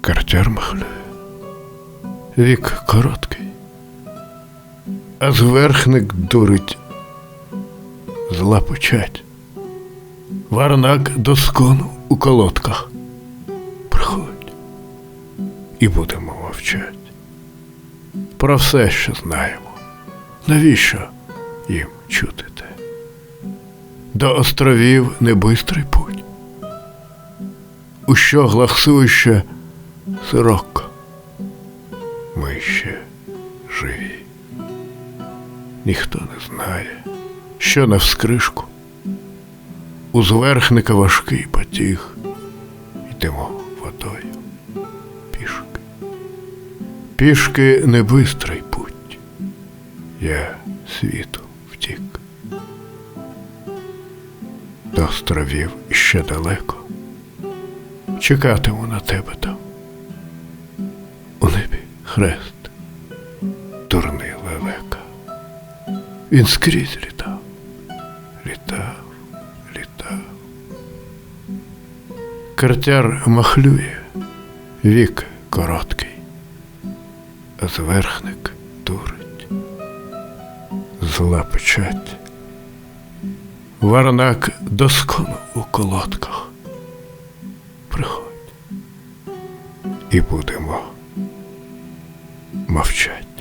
Картяр махлює. Вік короткий, а зверхник дурить зла почать. Варнак доскону у колодках. Приходь і будемо мовчать. Про все, що знаємо. Навіщо їм чути те? До островів не бистрий путь. У щоглах суще сирок. Ми ще живі. Ніхто не знає, що на вскришку. У зверхника важкий потіг. Йдемо водою. Пішки. Пішки не бистрий путь. Я світу втік. До островів ще далеко. Чекатиму на тебе там. У небі хрест, дурний лелека. Він скрізь літав, літав, літав. Картяр махлює, вік короткий, а зверхник дурить. Зла печать. Варнак доскону у колодках. Приходь і будемо мовчать.